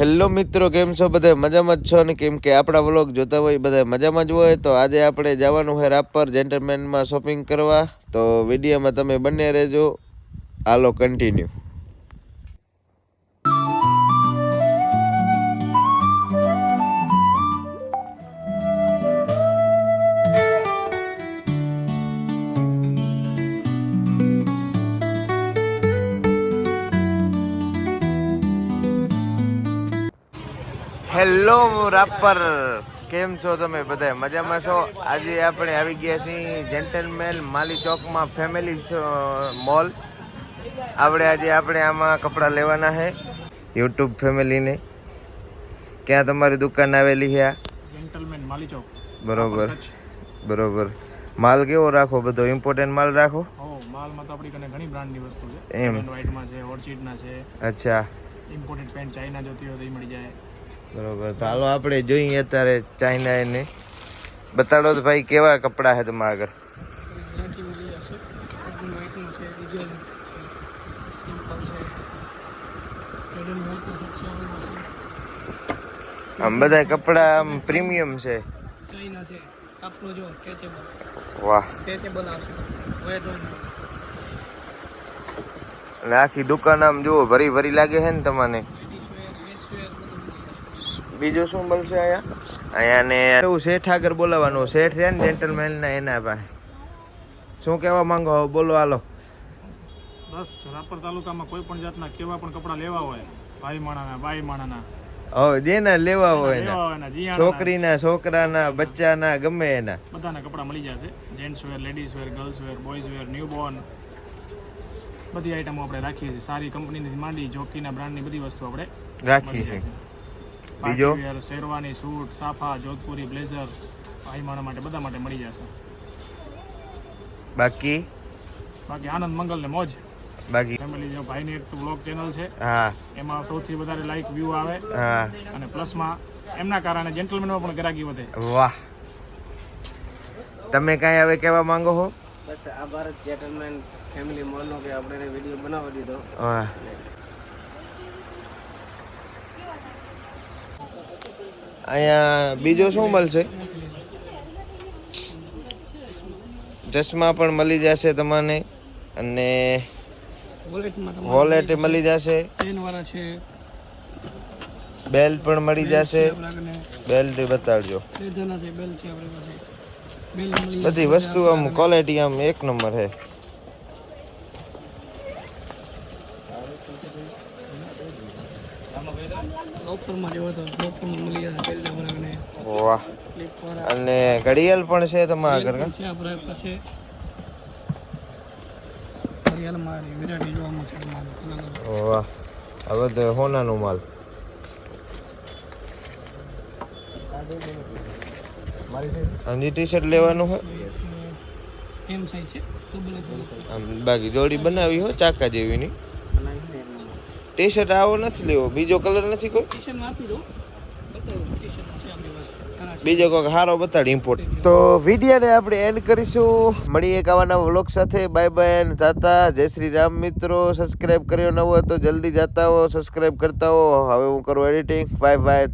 Hello મિત્રો, કેમ છો બધા? મજામાં જ છો? ને કેમ કે આપણા વ્લોગ જોતા હોય બધા મજામાં જ હોય, તો આજે આપણે જવાનું હોય રાપર જેન્ટલમેનમાં શોપિંગ કરવા. તો વિડીયોમાં તમે બંને રહેજો. હાલો કન્ટિન્યુ હેલો રાપર કેમ છો તમે બધા? મજામાં છો? આજે આપણે આવી ગયા છીએ જેન્ટલમેન માલી ચોકમાં ફેમિલી મોલ આપણે આજે આપણે આમાં કપડાં લેવાના છે. યુટ્યુબ ફેમિલીને ક્યાં તમારી દુકાન આવેલી છે આ? જેન્ટલમેન માલી ચોક. બરોબર. બરોબર. માલ કેવો રાખો? બધો ઇમ્પોર્ટન્ટ માલ રાખો? માલમાં તો આપણી કને ઘણી બ્રાન્ડની વસ્તુ છે. એમ. એમ વ્હાઇટમાં છે ઓર્ચિડના છે. અચ્છા. ઇમ્પોર્ટેડ પેન્ટ ચાઇના જોતી હોય તો એ મળી જાય. બરોબર. તો હાલો આપણે જોઈએ અત્યારે ચાઇના એને બતાડો તો ભાઈ કેવા કપડાં છે તમારા આગળ? આમ બધા કપડા આમ પ્રીમિયમ છે. વાહ. આખી દુકાન આમ જુઓ ભરી ભરી લાગે છે ને તમને લેડીઝ વેર જેન્ટ્સ વેર બધું મળી જશે બીજું શું મળશે અહીંયા? અહીંયા ને એવું શેઠ આગળ બોલાવવાનું. શેઠ છે ને જેન્ટલમેન ના એના પાસે શું કહેવા માંગો? બોલો હાલો. બસ રાપર તાલુકામાં કોઈ પણ જાતના કેવા પણ કપડાં લેવા હોય ભાઈ માણાના બાઈ માણાના. હવે જેના લેવા હોય છોકરીના છોકરાના બચ્ચાના ગમે એના. બધાના કપડાં મળી જશે. Gents wear ladies wear girls wear boys wear બધી આઈટમો આપણે રાખીએ છીએ. સારી કંપનીની માંડી જોકીના બ્રાન્ડની બધી વસ્તુ આપણે રાખીએ છે. બીજો? શેરવાની સૂટ સાફા જોધપુરી બ્લેઝર ભાઈ માણા માટે બધા માટે મળી જશે. બાકી? બાકી આનંદ મંગલ ને મોજ. બાકી? ફેમિલી જો ભાઈની એક બ્લોગ ચેનલ છે. હા. એમાં સૌથી વધારે લાઈક વ્યૂ આવે. હા. અને પ્લસમાં એમના કારણે જેન્ટલમેનમાં પણ ગ્રાહકી વધે. વાહ. તમે કાંઈ હવે કહેવા માંગો છો બસ આ ભારત જેન્ટલમેન ફેમિલી મોલનો કે આપણે વીડિયો બનાવી દીધો. વાહ અહીંયા બીજો શું મળશે? ચશ્મા પણ મળી જશે તમને અને વોલેટ મળી જશે. બેલ્ટ પણ મળી જશે. બેલ્ટ બતાડજો. મળી બધી વસ્તુ આમ ક્વોલિટી આમ એક નંબર છે વાહ. અને ઘડિયાળ પણ છે તમારા ઘર છે આપણા પાસે. હરિયાળમાં વિરાટી જોવા મળશે તમારે અલગ અલગ વાહ. હવે તો હોનાનો માલ. ટી શર્ટ લેવાનું હોય? એમ સાઈઝ છે. આમ બાકી જોડી બનાવી હો ચાકા જેવીની. ટી શર્ટ આવો નથી લેવો. બીજો કલર નથી કોઈ. બીજો કોઈ સારો બતાડ ઇમ્પોર્ટ તો વિડીયોને આપણે એન્ડ કરીશું. મળીએ એક આવાના વ્લોગ સાથે. બાય બાય એન તાતા. જય શ્રી રામ મિત્રો. સબસ્ક્રાઇબ કર્યો ન હોય તો જલ્દી જતા હો. સબસ્ક્રાઇબ કરતા હો. હવે હું કરું એડિટિંગ બાય બાય